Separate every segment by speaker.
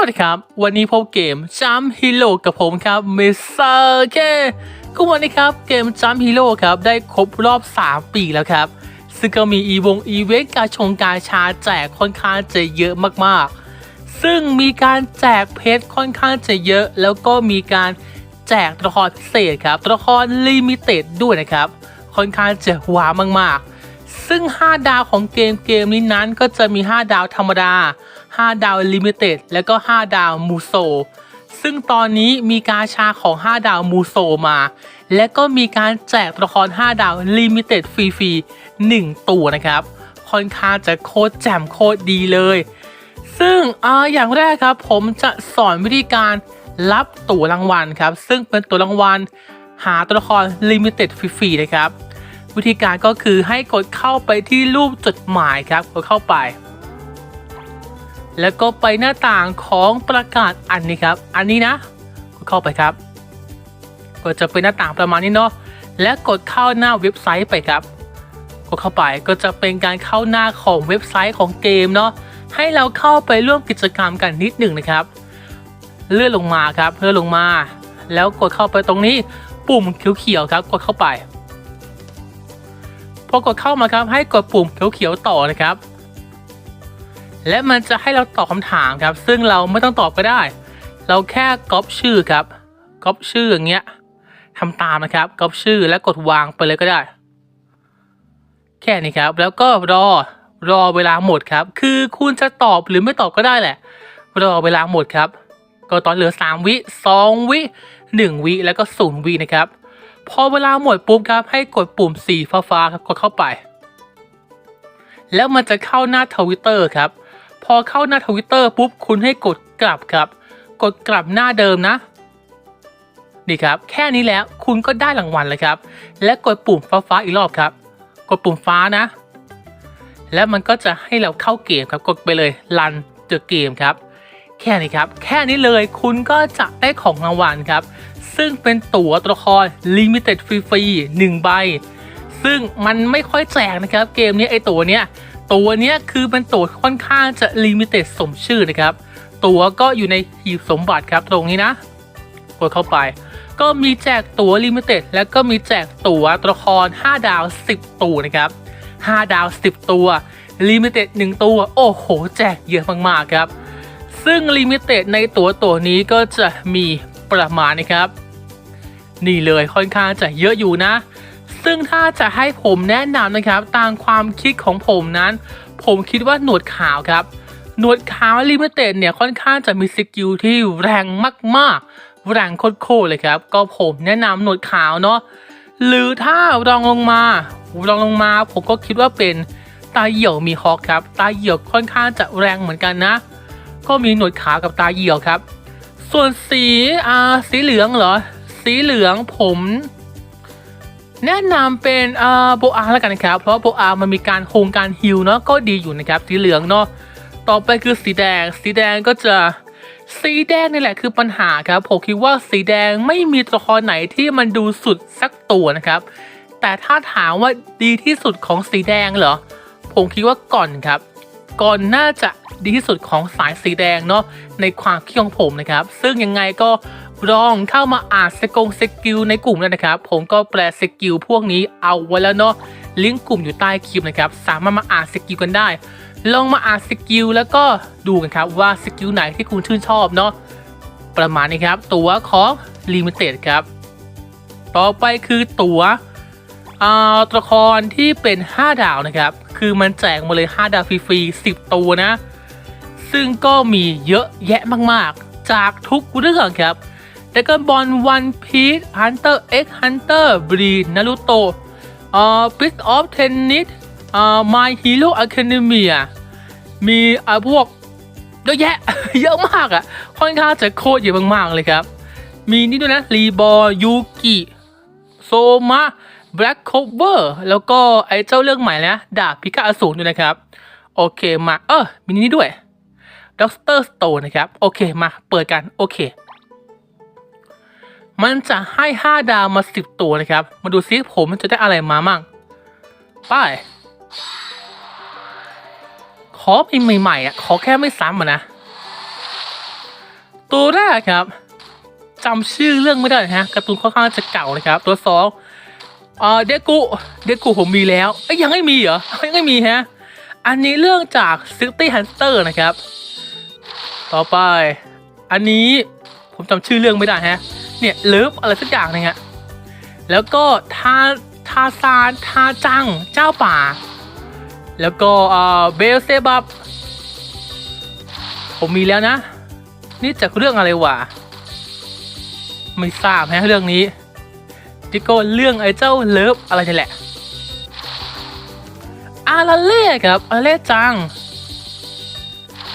Speaker 1: วัสดีครับ วันนี้พบเกมจัมฮีโร่กับผมครับมิสเตอร์เคก็วันนี้ครับเกมจัมฮีโร่ครับได้ครบรอบ 3 ปีแล้วครับ ซึ่งก็มีอีวงอีเวนต์การชงการชาแจกค่อนข้างจะเยอะมากๆ ซึ่งมีการแจกเพชรค่อนข้างจะเยอะ แล้วก็มีการแจกตัวละครพิเศษครับตัวละครลิมิเต็ดด้วยนะครับ ค่อนข้างจะว้ามากๆ ซึ่ง 5 ดาวของเกมเกมนี้นั้นก็จะมี 5 ดาวธรรมดา 5 ดาวลิมิเต็ดแล้วก็ 5 ดาวมูโซ ซึ่งตอนนี้มีการชาของ 5 ดาวมูโซมา และก็มีการแจกตัวละคร 5 ดาวลิมิเต็ดฟรีๆ1ตัวนะครับ ค่อนข้างจะโคตรแจ่มโคตรดีเลย ซึ่งออย่างแรกครับผมจะสอนวิธีการรับตั๋วรางวัลครับ ซึ่งเป็นตั๋วรางวัลหาตัวละครลิมิเต็ดฟรีๆนะครับ วิธีการก็คือให้กดเข้าไปที่รูปจดหมายครับกดเข้าไป แล้วก็ไปหน้าต่างของประกาศอันนี้ครับ อันนี้นะกดเข้าไปครับ ก็จะเป็นหน้าต่างประมาณนี้เนาะและกดเข้าหน้าเว็บไซต์ไปครับ กดเข้าไปก็จะเป็นการเข้าหน้าของเว็บไซต์ของเกมเนาะให้เราเข้าไปร่วมกิจกรรมกันนิดหนึ่งนะครับ เลื่อนลงมาครับเลื่อนลงมา แล้วกดเข้าไปตรงนี้ปุ่มเขียวๆครับ กดเข้าไป พอกดเข้ามาครับ ให้กดปุ่มเขียวๆต่อนะครับ และมันจะให้เราตอบคำถามครับ ซึ่งเราไม่ต้องตอบก็ได้ เราแค่ก๊อปชื่อครับก๊อปชื่ออย่างเงี้ยทำตามนะครับก๊อปชื่อแล้วกดวางไปเลยก็ได้ แค่นี้ครับ แล้วก็รอรอเวลาหมดครับ คือคุณจะตอบหรือไม่ตอบก็ได้แหละ รอเวลาหมดครับ ก็ตอนเหลือ 3 วิ 2 วิ 1 วิ แล้วก็ 0 วินะครับ พอเวลาหมดปุ๊บครับให้กดปุ่มสีฟ้าๆครับกดเข้าไป แล้วมันจะเข้าหน้าทวิตเตอร์ครับ พอเข้าหน้าทวิตเตอร์ปุ๊บคุณให้กดกลับครับ กดกลับหน้าเดิมนะนี่ครับ แค่นี้แล้วคุณก็ได้รางวัลเลยครับ และกดปุ่มฟ้าๆอีกรอบครับ กดปุ่มฟ้านะ แล้วมันก็จะให้เราเข้าเกมครับ กดไปเลยรันเดอะเกมครับ แค่นี้ครับ แค่นี้เลยคุณก็จะได้ของรางวัลครับ ซึ่งเป็นตั๋วตัวละคร Limited ฟรีๆหนึ่งใบ ซึ่งมันไม่ค่อยแจกนะครับ เกมนี้ไอตัวเนี้ยตัวเนี้ยคือเป็นตั๋วค่อนข้างจะ Limited สมชื่อนะครับ ตั๋วก็อยู่ในหีบสมบัติครับตรงนี้นะกดเข้าไป ก็มีแจกตั๋ว Limited แล้วก็มีแจกตั๋วตัวละคร 5 ดาว 10 ตัวนะครับ 5 ดาว 10 ตัว Limited 1ตัว โอ้โห แจกเยอะมากๆครับ ซึ่ง Limited ในตัวตัวนี้ก็จะมีประมาณนะครับ นี่เลยค่อนข้างจะเยอะอยู่นะ ซึ่งถ้าจะให้ผมแนะนำนะครับตามความคิดของผมนั้น ผมคิดว่าหนวดขาวครับ หนวดขาวลิมิเต็ดเนี่ยค่อนข้างจะมีสกิลที่แรงมากๆ แรงโคตรๆเลยครับ ก็ผมแนะนำหนวดขาวเนาะหรือถ้ารองลงมารองลงมาผมก็คิดว่าเป็นตาเหี่ยวมีฮอกครับ ตาเหี่ยวค่อนข้างจะแรงเหมือนกันนะ ก็มีหนวดขาวกับตาเหี่ยวครับ ส่วนสีอ่าสีเหลืองเหรอ สีเหลืองผม แนะนำเป็นอ่าโบอาแล้วกันนะครับ เพราะโบอามันมีการโครงการฮิลเนาะก็ดีอยู่นะครับ สีเหลืองเนาะต่อไปคือสีแดง สีแดงก็จะสีแดงนี่แหละคือปัญหาครับผมคิดว่าสีแดงไม่มีตัวละครไหนที่มันดูสุดสักตัวนะครับ แต่ถ้าถามว่าดีที่สุดของสีแดงเหรอผมคิดว่าก่อนครับ ก่อนน่าจะดีที่สุดของสายสีแดงเนาะในความคิดของผมนะครับ ซึ่งยังไงก็ ลองเข้ามาอ่านสกงสกิลในกลุ่มด้วนะครับ ผมก็แปลสกิลพวกนี้เอาไว้แล้วเนาะลิงก์กลุ่มอยู่ใต้คลิปนะครับ สามารถมาอ่านสกิลกันได้ ลองมาอ่านสกิลแล้วก็ดูกันครับว่าสกิลไหนที่คุณชื่นชอบเนาะประมาณนี้ครับ ตัวของลิมิเต็ดครับ ต่อไปคือตัวอ่าตัวละครที่เป็น 5 ดาวนะครับ คือมันแจกมาเลย 5 ดาวฟรีๆ10 ตัวนะ ซึ่งก็มีเยอะแยะมากๆ จากทุกเรื่องครับ แต่ก็บอลวันพีซฮันเตอร์เอ็กฮันเตอร์บรีนารูโตเอ่าปิสออฟเทนนิสเอ่ามาฮีโร่อะคาเดมีมีอ่าพวกเยอะแยะ เยอะมากอะ ค่อนข้างจะโคตรเยอะมากๆเลยครับ มีนี่ด้วยนะรีบอยูกิโซมะแบล็กโคเวอร์แล้วก็ไอ้เจ้าเรื่องใหม่นะดาบพิฆาตอสูรด้วยนะครับ โอเคมา เออมีนี่ด้วยด็อกเตอร์สโตนนะครับ โอเคมาเปิดกัน โอเค มันจะให้ 5 ดาวมา 10 ตัวนะครับ มาดูซิผมจะได้อะไรมามั่งไปขอเป็นใหม่ๆอะขอแค่ไม่ซ้ำนะ ตัวแรกครับจำชื่อเรื่องไม่ได้ฮะการ์ตูนค่อนข้างจะเก่านะครับ ตัวสองเอ่อเดกุเดกุผมมีแล้วเอ้ยยังไม่มีเหรอยังไม่มีฮะอันนี้เรื่องจาก City Hunter นะครับ ต่อไป อันนี้ผมจำชื่อเรื่องไม่ได้ฮะ เนี่ยเลิฟอะไรสักอย่างนึงฮะแล้วก็ทาทาซานทาจังเจ้าป่า แล้วก็เบลเซบับผมมีแล้วนะ นี่จากเรื่องอะไรวะไม่ทราบฮะเรื่องนี้ที่ก็เรื่องไอ้เจ้าเลิฟอะไรนี่แหละอาราเล่ครับอาราเล่จัง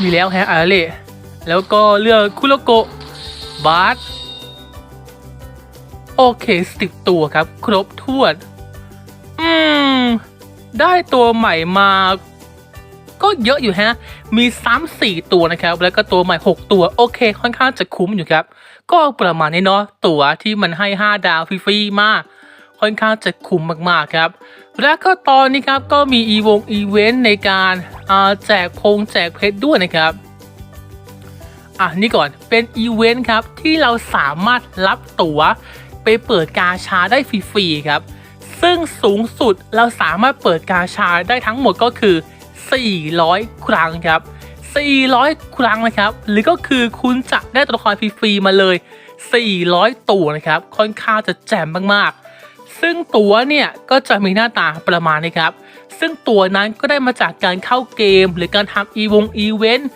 Speaker 1: มีแล้วฮะอาราเล่แล้วก็เรื่องคุโรโกะบาร์ โอเคสิบตัวครับ ครบถ้วน อืม ได้ตัวใหม่มา ก็เยอะอยู่ฮะ มีซ้ำสี่ตัวนะครับ แล้วก็ตัวใหม่6ตัว โอเค ค่อนข้างจะคุ้มอยู่ครับ ก็ประมาณนี้เนาะ ตัวที่มันให้5ดาวฟรีๆมาก ค่อนข้างจะคุ้มมากๆครับ แล้วก็ตอนนี้ครับ ก็มีอีวงอีเวนต์ในการแจกพงแจกเพชรด้วยนะครับอะนี่ก่อนเป็นอีเวนต์ครับที่เราสามารถรับตั๋ว ไปเปิดกาชาได้ฟรีๆครับ ซึ่งสูงสุดเราสามารถเปิดกาชาได้ทั้งหมดก็คือ 400 ครั้งครับ 400 ครั้งนะครับ หรือก็คือคุณจะได้ตัวละครฟรีๆมาเลย 400 ตัวนะครับ ค่อนข้างจะแจ่มมากๆ ซึ่งตัวเนี่ยก็จะมีหน้าตาประมาณนี้ครับ ซึ่งตัวนั้นก็ได้มาจากการเข้าเกม หรือการทำอีวงอีเวนต์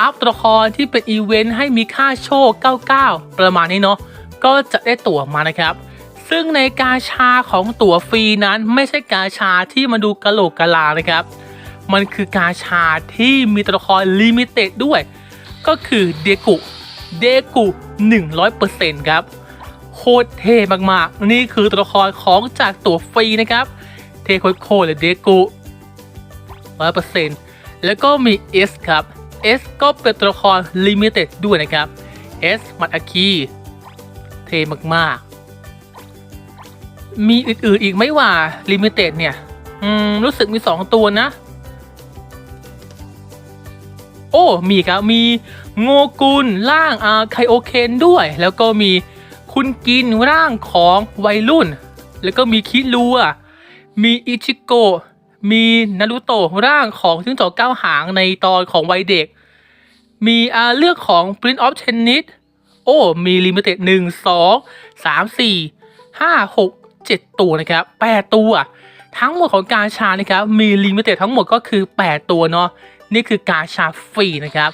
Speaker 1: อัพตัวละครที่เป็นอีเวนต์ให้มีค่าโชค 99 ประมาณนี้เนาะ ก็จะได้ตั๋วมานะครับ ซึ่งในกาชาของตั๋วฟรีนั้นไม่ใช่กาชาที่มาดูกะโหลกกะลานะครับ มันคือกาชาที่มีตัวละครลิมิเต็ดด้วย ก็คือเดกุเดกุ100%ครับโคตรเท่มากๆ นี่คือตัวละครของจากตั๋วฟรีนะครับ เท่โคตรๆเลยเดกุ100%แล้วก็มี S ครับ S ก็เป็นตัวละครลิมิเต็ดด้วยนะครับ S มัดอาคี เท่มากๆ มีอื่นๆอีกไหมว่าลิมิเต็ดเนี่ย อืม รู้สึกมี2ตัวนะ โอ้ มีครับมีโงกุลร่างอาไคโอเคนด้วย แล้วก็มีคุณกินร่างของวัยรุ่น แล้วก็มีคิรัวมีอิชิโกะมีนารุโตะร่างของจิ้งจอกเก้าหางในตอนของวัยเด็ก มีอาเลือกของ Prince of Tennis อ้มีลิมิเต็ดหนึ่งสองสามสี่ห้าหกเจ็ดตัวนะครับแปดตัวทั้งหมดของการชานะครับมีลิมิเต็ดทั้งหมดก็คือ 8 ตัวเนาะนี่คือการชาฟรีนะครับ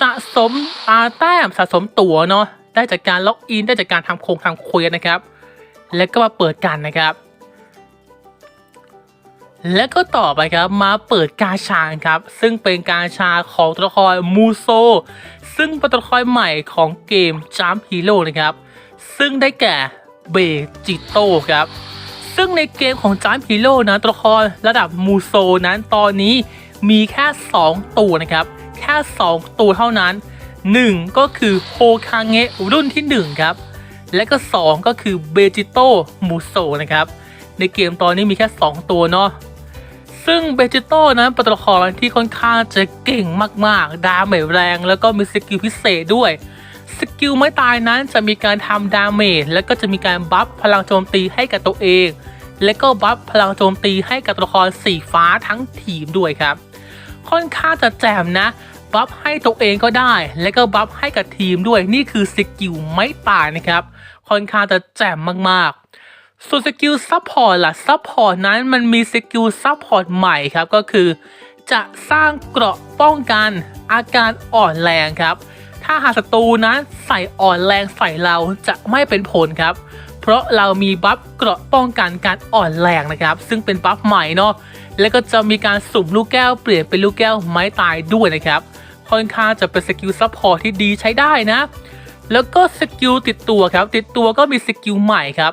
Speaker 1: สะสมอาแต้มสะสมตั๋วเนาะได้จากการล็อกอินได้จากการทำโครงทำเควสนะครับ แล้วก็มาเปิดกันนะครับ และก็ต่อไปครับมาเปิดกาชาครับ ซึ่งเป็นกาชาของตัวละครมูโซ ซึ่งเป็นตัวละครใหม่ของเกม Jump Hero นะครับ ซึ่งได้แก่เบจิโต้ครับ ซึ่งในเกมของ Jump Hero นะตัวละครระดับมูโซนั้นตอนนี้มีแค่ 2 ตัวนะครับ แค่ 2 ตัวเท่านั้น 1 ก็คือโฮคาเงะรุ่นที่ 1 ครับ และก็ 2 ก็คือเบจิโต้มูโซนะครับในเกมตอนนี้มีแค่ 2 ตัวเนาะ ซึ่งเบจิโต้นั้นเป็นตัวละครที่ค่อนข้างจะเก่งมากๆ ดาเมจแรง แล้วก็มีสกิลพิเศษด้วย สกิลไม่ตายนั้นจะมีการทำดาเมจแล้วก็จะมีการบัฟพลังโจมตีให้กับตัวเอง และก็บัฟพลังโจมตีให้กับตัวละครสีฟ้าทั้งทีมด้วยครับ ค่อนข้างจะแจ่มนะบัฟให้ตัวเองก็ได้ และก็บัฟให้กับทีมด้วยนี่คือสกิลไม่ตายนะครับ ค่อนข้างจะแจ่มมากๆ ส่วนสกิลซัพพอร์ตล่ะซัพพอร์ตนั้นมันมีสกิลซัพพอร์ตใหม่ครับก็คือ จะสร้างเกราะป้องกันอาการอ่อนแรงครับ ถ้าหากศัตรูนั้นใส่อ่อนแรงใส่เราจะไม่เป็นผลครับ เพราะเรามีบัฟเกราะป้องกันการอ่อนแรงนะครับ ซึ่งเป็นบัฟใหม่เนาะแล้วก็จะมีการสุ่มลูกแก้วเปลี่ยนเป็นลูกแก้วไม้ตายด้วยนะครับค่อนข้างจะเป็นสกิลซัพพอร์ตที่ดีใช้ได้นะ แล้วก็สกิลติดตัวครับ ติดตัวก็มีสกิลใหม่ครับ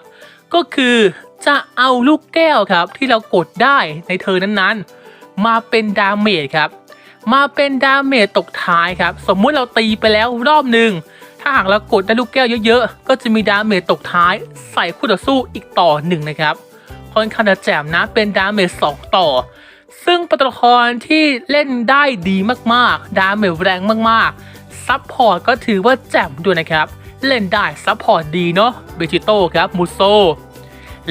Speaker 1: ก็คือจะเอาลูกแก้วครับที่เรากดได้ในเธอนั้นๆ มาเป็นดาเมจครับ มาเป็นดาเมจตกท้ายครับ สมมุติเราตีไปแล้วรอบหนึ่งถ้าหากเรากดได้ลูกแก้วเยอะๆ ก็จะมีดาเมจตกท้ายใส่คู่ต่อสู้อีกต่อหนึ่งนะครับค่อนข้างจะแจ่มนะเป็นดาเมจ2ต่อ ซึ่งป็นตัวละครที่เล่นได้ดีมากๆ ดาเมจแรงมากๆซับพอร์ตก็ถือว่าแจ่มด้วยนะครับ เล่นได้ซับพอร์ตดีเนาะเบจิโต้ครับมูโซ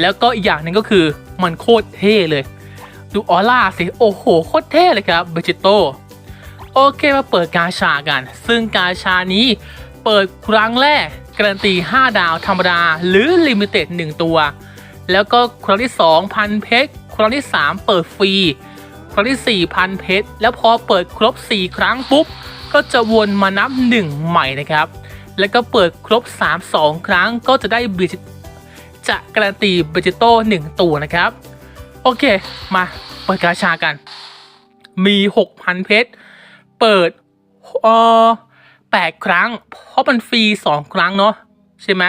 Speaker 1: แล้วก็อีกอย่างหนึ่งก็คือมันโคตรเท่เลย ดูออร่าสิโอ้โหโคตรเท่เลยครับเบจิโต้โอเคมาเปิดกาชากัน ซึ่งกาชานี้เปิดครั้งแรกการันตี 5 ดาวธรรมดา หรือลิมิเต็ด1 ตัว แล้วก็ครั้งที่2พันเพชรครั้งที่ 3 เปิดฟรี ครั้งที่4พันเพชรแล้วพอเปิดครบ 4 ครั้งปุ๊บ ก็จะวนมานับ 1 ใหม่นะครับ แล้วก็เปิดครบ 3 2 ครั้งก็จะได้บิจิจะการันตีเบจิโต้1ตัวนะครับ โอเค มาเปิดกาชากัน มี 6,000 เพชร เปิดเอ่อ8ครั้ง เพราะมันฟรี 2 ครั้งเนาะใช่ไหม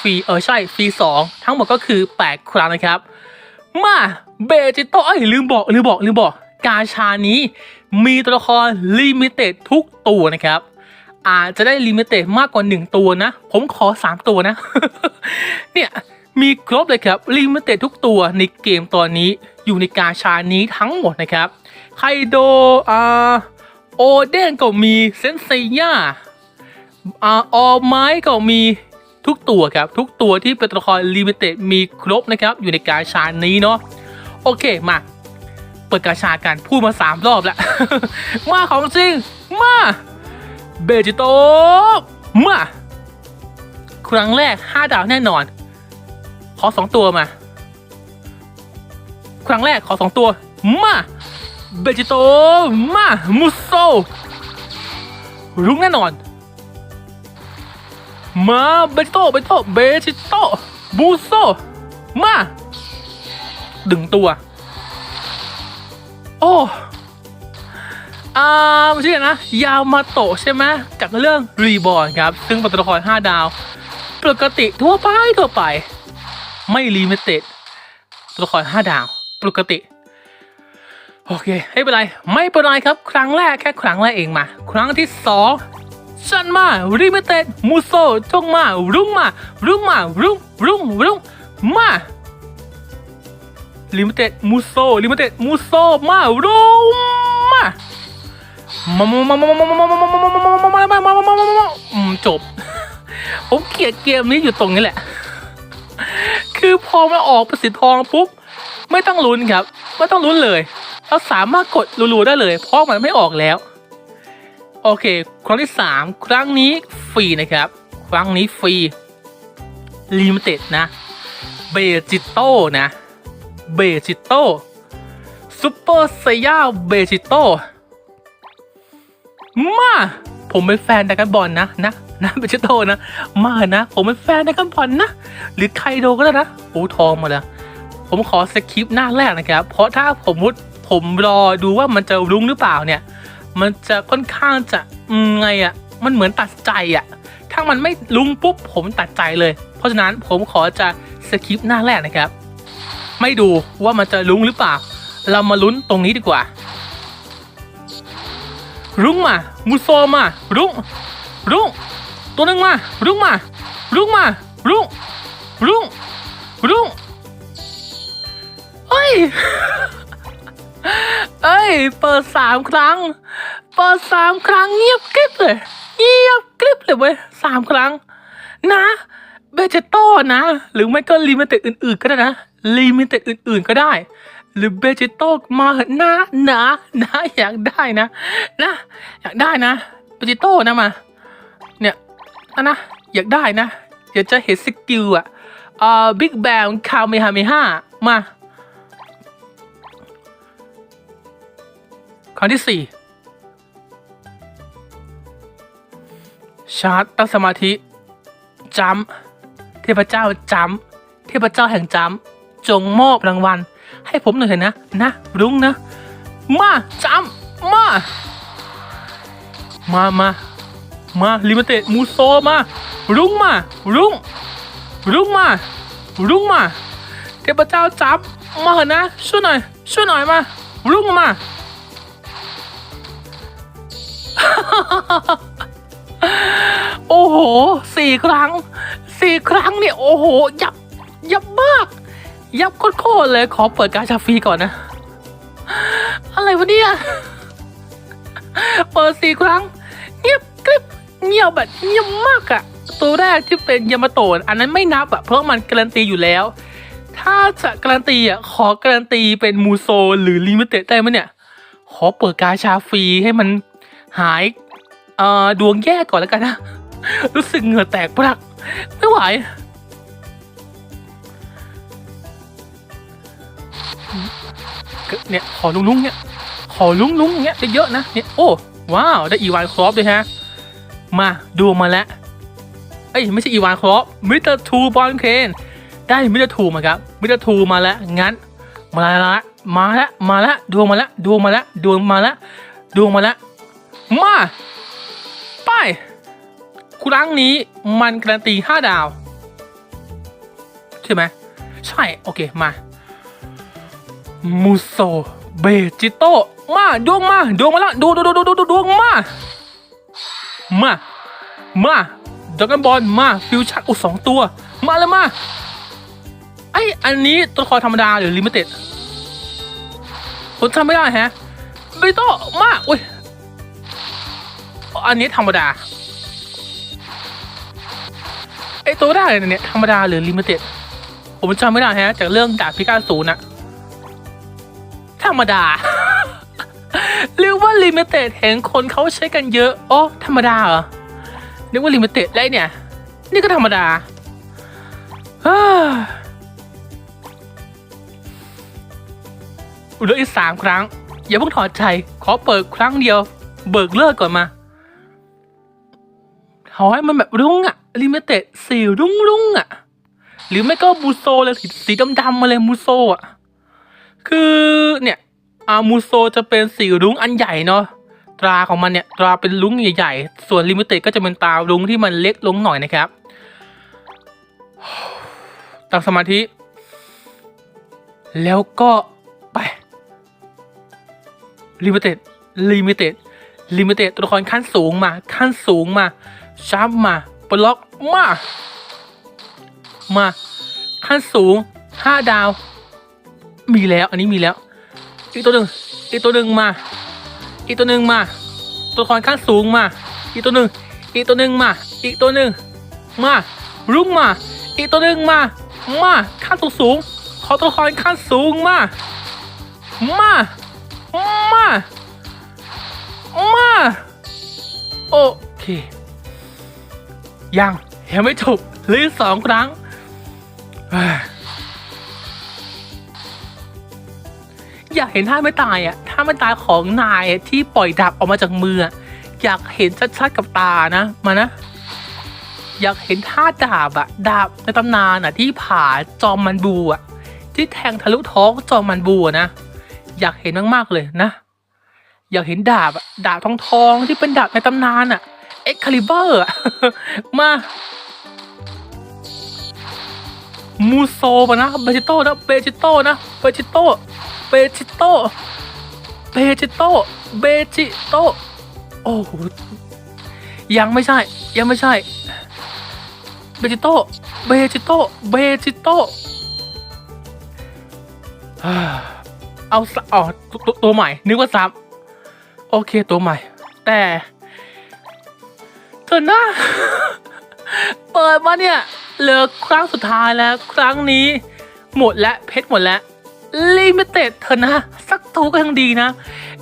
Speaker 1: ฟรีเออใช่ฟรี 2 ทั้งหมดก็คือ 8 ครั้งนะครับ มาเบจิโต้เอ้ยลืมบอกลืมบอกลืมบอกกาชานี้มีตัวละครลิมิเต็ดทุกตัวนะครับ อาจจะได้ลิมิเต็ดมากกว่า 1 ตัวนะ ผมขอ 3 ตัวนะ เนี่ยมีครบเลยครับลิมิเต็ดทุกตัวในเกมตอนนี้อยู่ในกาชานี้ทั้งหมดนะครับไคโดอาโอเดนก็มีเซนเซียอาออไม้ก็มีทุกตัวครับ ทุกตัวที่เป็นตัวละครลิมิเต็ดมีครบนะครับ อยู่ในกาชานี้เนาะโอเคมาเปิดกาชากันพูดมา 3 รอบแล้ว มาของจริง มา เบจิโตมาครั้งแรก 5 ดาวแน่นอน ขอสองตัวมา ครั้งแรกขอสองตัว มาเบจิโตมามุโซรุ้งแน่นอน มาเบจิโตเบจิโตเบจิโตมูโซมาดึงตัว โอ้ อ่าไม่ใช่นะ ยาวมาโตะใช่ไหมจากเรื่องรีบอ n ครับ ซึ่งเป็นตัวละคร5ดาว ปกติทั่วไปทั่วไป ไม่ลิมิเต็ดตัวละคร5ดาว ปกติ โอเคไม่เป็นไร ไม่เป็นไรครับ ครั้งแรกแค่ครั้งแรกเองมา ครั้งที่สองชันมาลิมิเต็ดมูโซจงมา รุ่งมา รุ่งมา รุ่งรุ่งรุ่งมาลิมิเต็ดมูโซลิมิเต็ดมูโซมารุ่งมา จบ ผมเกลียดเกมนี้อยู่ตรงนี้แหละ คือพอมาออกประสิทธิ์ทองปุ๊บไม่ต้องลุ้นครับ ไม่ต้องลุ้นเลย เราสามารถกดรัวๆได้เลย เพราะมันไม่ออกแล้ว โอเค ครั้งที่ 3 ครั้งนี้ฟรีนะครับ ครั้งนี้ฟรีลิมิเต็ดนะ เบจิโต้นะ เบจิโต้ซูเปอร์ไซย่าเบจิโต้ มา ผมเป็นแฟนดักันบอลนะนะนะเบจิโตนะ มานะ ผมเป็นแฟนดักันบอลนะ หรือไคโดก็ได้นะโอ้ทองมาแล้วผมขอสคริปต์หน้าแรกนะครับ เพราะถ้าผมมุดผมรอดูว่ามันจะรุ้งหรือเปล่าเนี่ย มันจะค่อนข้างจะไงอะ่ะ มันเหมือนตัดใจอะ่ะ ถ้ามันไม่รุ้งปุ๊บผมตัดใจเลย เพราะฉะนั้นผมขอจะสคริปต์หน้าแรกนะครับ ไม่ดูว่ามันจะรุ้งหรือเปล่า เรามาลุ้นตรงนี้ดีกว่า รุ้งมามูโซมา รุ้งรุ้งตัวหนึงมา รุ้งมา รุ้งมา รุ้งรุ้งรุ้งเอ้ย เอ้ย เปิดสามครั้ง เปิดสามครั้งเงียบกริบเลย เงียบกริบเลยเว้ยสามครั้ง นะเบเจโต้นะ หรือไม่ก็ลิมิเต็ดอื่นๆก็ได้นะลิมิเต็ดอื่นๆก็ได้ หรือเบเจโต้มาเหอะนะนะนะอยากได้นะนะอยากได้นะเบเจโต้นะมา เนี่ยนะนะอยากได้นะอยากจะเห็นสกิลอะอ่าบิ๊กแบงคาเมฮาเมฮามาครั้งที่สี่ชาร์จตั้งสมาธิจัมเทพเจ้าจัมเทพเจ้าแห่งจัมจงมอบรางวัล ให้ผมหน่อยเถอะนะ นะรุ้งนะ มาจัมป์มา มามามาลิมิเต็ดมูโซมา รุ้งมา รุ้ง รุ้งมา รุ้งมา เทพเจ้าจับมาเถอะนะ ช่วยหน่อย ช่วยหน่อยมา รุ้งมาโอ้โหสี่ครั้งสี่ครั้งเนี่ยโอ้โห ยับ ยับมาก ยับโคตรเลยขอเปิดการชาฟรีก่อนนะ อะไรวะเนี่ย เปิดสี่ครั้ง เงียบกริบเงียบแบบเงียบมากอะตัวแรกที่เป็นยามาโตะอันนั้นไม่นับอะเพราะมันการันตีอยู่แล้ว ถ้าจะการันตีอะขอการันตีเป็นมูโซหรือลิมิเต็ดได้ไหมเนี่ย ขอเปิดกาชาฟรีให้มันหายเอ่อดวงแย่ก่อนแล้วกันนะ รู้สึกเหงื่อแตกปรัก ไม่ไหว เนี่ยขอลุงลุงๆเนี่ยขอลุงลุงๆเนี่ยเยอะๆนะเนี่ยโอ้ว้าวได้อีวานครอปด้วยฮะมาดูมาแล้วเอ้ยไม่ใช่อีวานครอปมิสเตอร์ทูบอลเคนได้มิสเตอร์ทูมาครับมิสเตอร์ทูมาแล้วงั้นมาละมาแล้วมาแล้วดวงมาแล้วดวงมาแล้วดวงมาแล้วดวงมาแล้วมาไปครั้งนี้มันการันตีห้าดาว ใช่ไหมใช่ โอเคมา มูโซเบจิโตมาดวงมาดวงมาล้วดูดูดูดูดูดูดวงมา มามาดรากันบอลมาฟิวชั่นอุสองตัว มาเลยมาไออันนี้ตัวครธรรมดาหรือลิมิเต็ดผมจำไม่ได้แฮะเบจิโตมาอุ้ยอันนี้ธรรมดาไอตัวแรกเลยเนี่ยธรรมดาหรือลิมิเต็ดผมจำไม่ได้ฮะจากเรื่องดาบพิฆาตศูนย์นะ ธรรมดา เรียกว่าลิมิเต็ดเห็นคนเขาใช้กันเยอะอ๋อธรรมดาเหรอนึกว่าลิมิเต็ดแล้เนี่ย นี่ก็ธรรมดาฮ่าเหลืออีกสามครั้ง อย่าเพิ่งถอดใจ ขอเปิดครั้งเดียว เบิกเลิกก่อนมาเอาให้มันแบบรุ้งอะลิมิเต็ดสีรุ้งรุ้งอะหรือไม่ก็มูโซเลยสีสีดำๆมาเลยมูโซอะ คือเนี่ยอามูโซจะเป็นสีรุ้งอันใหญ่เนาะตราของมันเนี่ยตราเป็นรุ้งใหญ่ๆ ส่วนลิมิเต็ดก็จะเป็นตรารุ้งที่มันเล็กลงหน่อยนะครับตั้งสมาธิ แล้วก็ไปลิมิเต็ดลิมิเต็ดลิมิเต็ดตัวละครขั้นสูงมา ขั้นสูงมาชับมาบล็อกมา มา ขั้นสูงห้าดาว มีแล้วอันนี้มีแล้ว อีกตัวหนึ่งอีกตัวหนึ่งมา อีกตัวหนึ่งมา ตัวละครขั้นสูงมา อีกตัวหนึ่งอีกตัวหนึ่งมา อีกตัวหนึ่งมารุ่งมา อีกตัวหนึ่งมา มาขั้นสูงสูงขอตัวละครขั้นสูงมา มา มา มา โอเค ยังยังไม่จบหลืออสองครั้ง อยากเห็นท่าไม่ตายอะท่าไม่ตายของนายที่ปล่อยดาบออกมาจากมืออะอยากเห็นชัดๆกับตานะมานะ อยากเห็นท่าดาบอะดาบในตำนานอะที่ผ่าจอมมันบูอะที่แทงทะลุท้องจอมมันบูนะอยากเห็นมากๆเลยนะ อยากเห็นดาบดาบทองทองๆที่เป็นดาบในตำนานอะเอ็กคาลิเบอร์มา มูโซปะนะเบจิโต้นะเบจิโต้นะเบจิโต้เบจิโต้เบจิโต้เบจิโต้โอ้โหยังไม่ใช่ ยังไม่ใช่เบจิโต้เบจิโต้เบจิโต้เอาอ๋อตัวตัวตัวใหม่ นึกว่าซ้ำโอเคตัวใหม่ แต่เธอหน้าเปิดมาเนี่ย เหลือครั้งสุดท้ายแล้วครั้งนี้ หมดแล้วเพชรหมดแล้วลิมิเต็ดเธอนะ สักตัวก็ยังดีนะ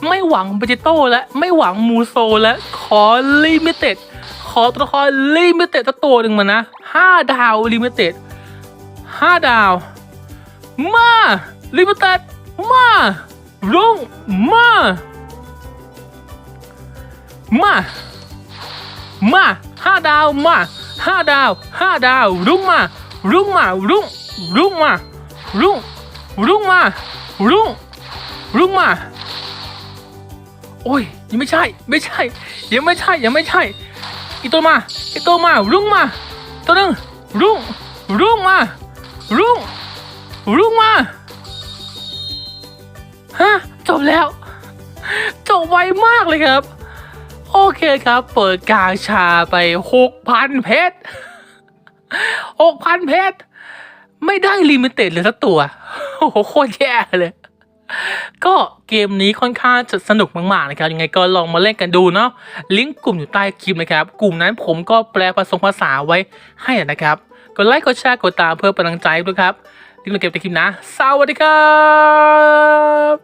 Speaker 1: ไม่หวังเบจิโต้และไม่หวังมูโซและขอลิมิเต็ดขอตัวละครลิมิเต็ดสักตัวหนึ่งมานะห้าดาวลิมิเต็ดห้าดาว มาลิมิเต็ดมารุ่งมามา มาห้าดาวมา ห้าดาวห้าดาว รุ่งมา รุ่งมา รุ่ง รุ่งมา รุ่ง รุ่งมา รุ่ง รุ่งมา โอ้ย ยังไม่ใช่ ไม่ใช่ ยังไม่ใช่ ยังไม่ใช่ อีตัวมา อีตัวมา รุ่งมา ตัวหนึ่งรุ่ง รุ่งมา รุ่ง รุ่งมา ฮะ จบแล้ว จบไวมากเลยครับ โอเคครับ เปิดกาชาไปหกพันเพชรหกพันเพชรไม่ได้ลิมิเต็ดเลยสักตัว โอ้โหโคตรแย่เลย ก็เกมนี้ค่อนข้างจะสนุกมากๆนะครับ ยังไงก็ลองมาเล่นกันดูเนาะ ลิงก์กลุ่มอยู่ใต้คลิปนะครับ กลุ่มนั้นผมก็แปลผสมภาษาไว้ให้นะครับ กดไลค์ กดแชร์ กดตามเพื่อเป็นกำลังใจด้วยครับลิงก์ลงเก็บในคลิปนะ สวัสดีครับ